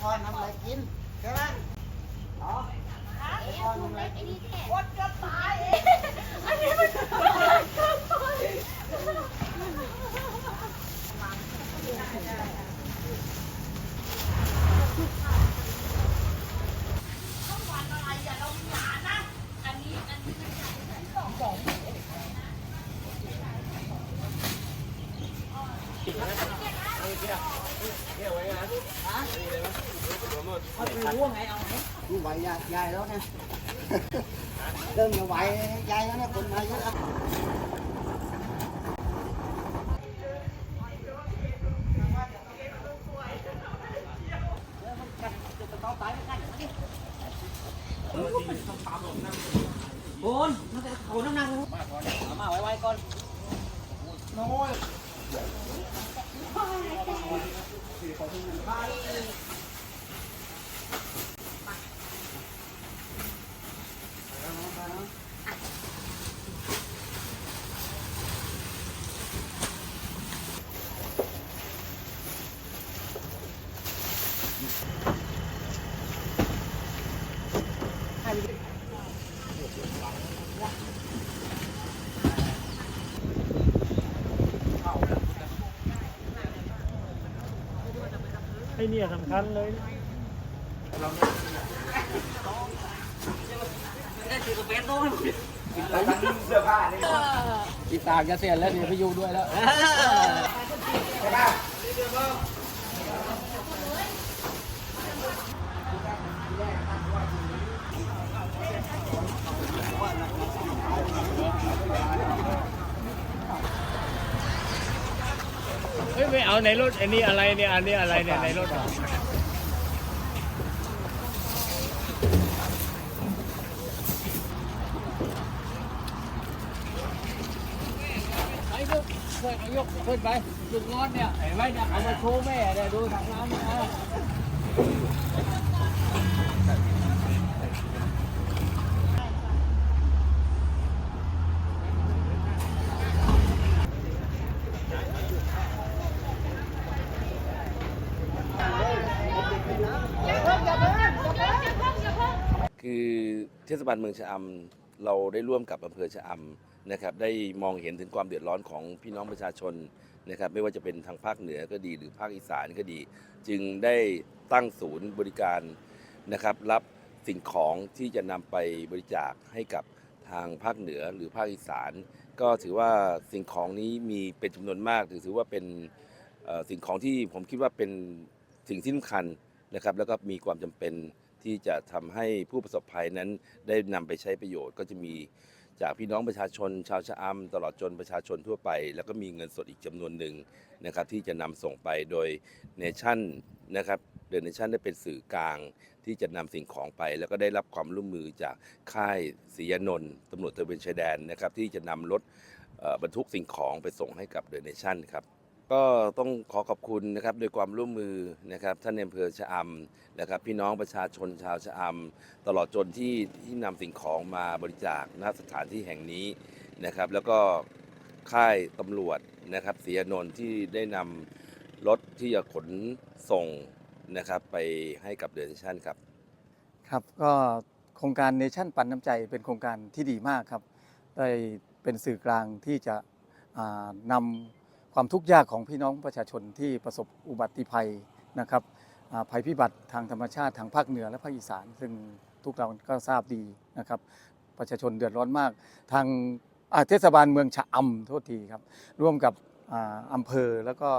พรทำอะไรกินใช่ไหมอ๋อไอ้พรทำอะไรกินคนจะตายอันนี้มันวันอะไรอย่าเราหยานะอันนี้อันนี้ต้องบอกเขาไปรู้ไงเอาไหมรู้ไหวยวนะเริ่มจะไว้นะคนมาเยอะแล้วโอนมั นจะโอนน้ำหนักเอามาไว้ๆก่อนน้อยไเนี่ยสำคัญเลยอีตากจะเสียแล้วเดี๋ยวไปอยู่ด้วยแล้ว ไม่เอาในรถอันนี้อะไรเนี่ยอันนี้อะไรเนี่ยในรถอะไปยกช่วยยกขึ้นไปลูกงอนเนี่ยเห็นไหมเนี่ยเอามาโชว์แม่เนี่ยดูทางน้ำเนี่ยนะ คือ เทศบาลเมืองชะอำเราได้ร่วมกับอำเภอชะอำนะครับได้มองเห็นถึงความเดือดร้อนของพี่น้องประชาชนนะครับไม่ว่าจะเป็นทางภาคเหนือก็ดีหรือภาคอีสานก็ดี จึงได้ตั้งศูนย์บริการนะครับรับสิ่งของที่จะนำไปบริจาคให้กับทางภาคเหนือหรือภาคอีสาน ก็ถือว่าสิ่งของนี้มีเป็นจำนวนมากถือว่าเป็นสิ่งของที่ผมคิดว่าเป็นสิ่งที่สำคัญนะครับ แล้วก็มีความจำเป็น ที่จะทำให้ผู้ประสบภัยนั้นได้นำไปใช้ประโยชน์ก็จะมีจากพี่น้องประชาชน ชาวชะอำตลอดจนประชาชนทั่วไป แล้วก็มีเงินสดอีกจำนวนหนึ่งนะครับที่จะนำส่งไปโดยเนชั่นนะครับเดนเนชั่นได้เป็นสื่อกลางที่จะนำสิ่งของไป แล้วก็ได้รับความร่วมมือจากค่ายศรียนนท์ตำรวจตะเวนชายแดนนะครับที่จะนำรถบรรทุกสิ่งของไปส่งให้กับเดนเนชั่นครับ ก็ต้องขอขอบคุณนะครับโดวยความร่วมมือนะครับท่านในอำเภอชะอำนะครับ พี่น้องประชาชนชาวชะอำตลอดจนที่ที่นำสิ่งของมาบริจาคณสถานที่แห่งนี้นะครับ แล้วก็ค่ายตำรวจนะครับศรีอนนท์ที่ได้นำรถที่จะขนส่งนะครับไปให้กับเดนชั่นครับ ครับก็โครงการเนชั่นปันน้ำใจเป็นโครงการที่ดีมากครับ ได้เป็นสื่อกลางที่จะนำ ความทุกข์ยากของพี่น้องประชาชนที่ประสบอุบัติภัยนะครับภัยพิบัติทางธรรมชาติทางภาคเหนือและภาคอีสาน ซึ่งทุกเราก็ทราบดีนะครับ ประชาชนเดือดร้อนมาก ทางเทศบาลเมืองชะอำโทษทีครับ ร่วมกับอ่าอำเภอแล้วก็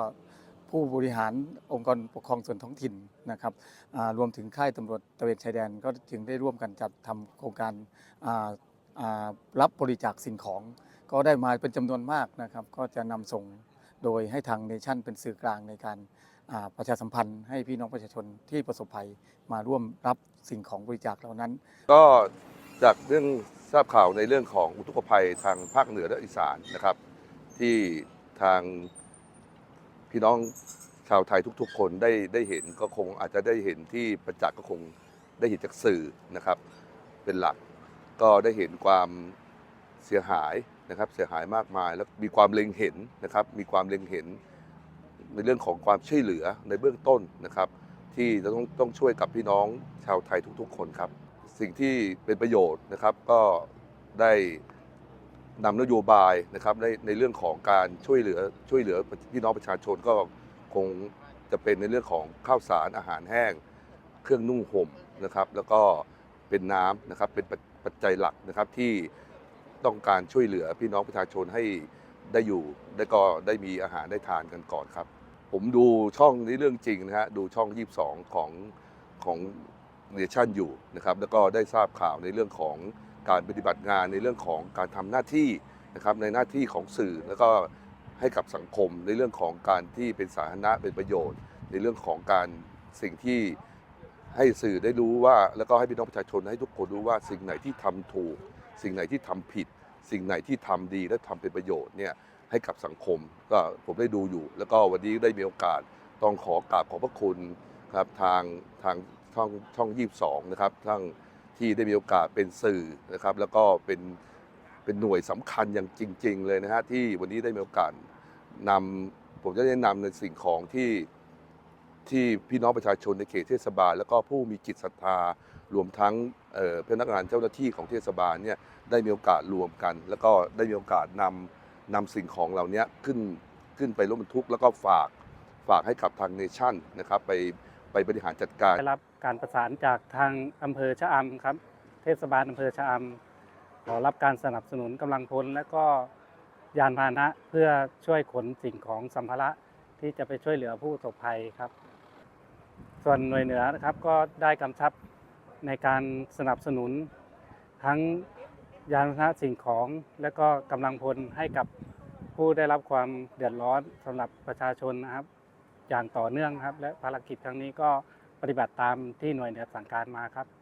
ผู้บริหารองค์กรปกครองส่วนท้องถิ่นนะครับรวมถึงค่ายตำรวจตะเวนชายแดนก็จึงได้ร่วมกันจัดทำโครงการรับบริจาคสิ่งของ ก็ได้มาเป็นจำนวนมากนะครับ ก็จะนำส่ง โดยให้ทางเนชั่นเป็นสื่อกลางในการประชาสัมพันธ์ให้พี่น้องประชาชนที่ประสบภัยมาร่วมรับสิ่งของบริจาคเหล่านั้น ก็จากเรื่องทราบข่าวในเรื่องของอุทกภัยทางภาคเหนือและอีสานนะครับ ที่ทางพี่น้องชาวไทยทุก ๆ คนได้ได้เห็นก็คงอาจจะได้เห็นที่ประจักษ์ก็คงได้เห็นจากสื่อนะครับ เป็นหลักก็ได้เห็นความเสียหาย นะครับเสียหายมากมาย แล้วมีความเล็งเห็นนะครับมีความเล็งเห็นในเรื่องของความช่วยเหลือในเบื้องต้นนะครับ ที่จะต้องต้องช่วยกับพี่น้องชาวไทยทุกๆ คนครับ สิ่งที่เป็นประโยชน์นะครับก็ได้นำนโยบายนะครับในในเรื่องของการช่วยเหลือช่วยเหลือพี่น้องประชาชนก็คงจะเป็นในเรื่องของข้าวสารอาหารแห้ง เครื่องนุ่งห่มนะครับ แล้วก็เป็นน้ำนะครับเป็นปัจจัยหลักนะครับที่ ต้องการช่วยเหลือพี่น้องประชาชนให้ได้อยู่ ได้ก็ได้มีอาหารได้ทานกันก่อนครับ ผมดูช่องนี้เรื่องจริงนะฮะดูช่อง 22 ของของเนชั่นอยู่นะครับแล้วก็ได้ทราบข่าวในเรื่องของการปฏิบัติงานในเรื่องของการทำหน้าที่นะครับในหน้าที่ของสื่อแล้วก็ให้กับสังคมในเรื่องของการที่เป็นสาธารณะเป็นประโยชน์ ในเรื่องของการสิ่งที่ให้สื่อได้รู้ว่า แล้วก็ให้พี่น้องประชาชนให้ทุกคนรู้ว่าสิ่งไหนที่ทำถูก สิ่งไหนที่ทำผิด สิ่งไหนที่ทำดีและทำเป็นประโยชน์เนี่ยให้กับสังคมก็ผมได้ดูอยู่ แล้วก็วันนี้ได้มีโอกาสต้องขอกราบขอบพระคุณครับทางทางช่องช่องยี่สองนะครับทั้งที่ได้มีโอกาสเป็นสื่อนะครับ แล้วก็เป็นเป็นหน่วยสำคัญอย่างจริง ๆ เลยนะฮะที่วันนี้ได้มีโอกาสนำผมจะแนะนำในสิ่งของที่ ที่พี่น้องประชาชนในเขตเทศบาล แล้วก็ผู้มีจิตศรัทธารวมทั้งพนักงานเจ้าหน้าที่ของเทศบาลเนี่ยได้มีโอกาสรวมกัน แล้วก็ได้มีโอกาสนำนำสิ่งของเหล่านี้ขึ้นขึ้นไปรถบรรทุก แล้วก็ฝากฝากให้กับทางเนชั่นนะครับไปไปบริหารจัดการได้รับการประสานจากทางอำเภอชะอำครับ เทศบาลอำเภอชะอำขอรับการสนับสนุนกำลังพลและก็ยานพาหนะเพื่อช่วยขนสิ่งของสัมภาระที่จะไปช่วยเหลือผู้ประสบภัยครับ ส่วนหน่วยเหนือนะครับก็ได้กำชับในการสนับสนุน ทั้งยานพาหนะสิ่งของ และก็กำลังพลให้กับผู้ได้รับความเดือดร้อนสำหรับประชาชนนะครับ อย่างต่อเนื่องครับ และภารกิจครั้งนี้ก็ปฏิบัติตามที่หน่วยเหนือสั่งการมาครับ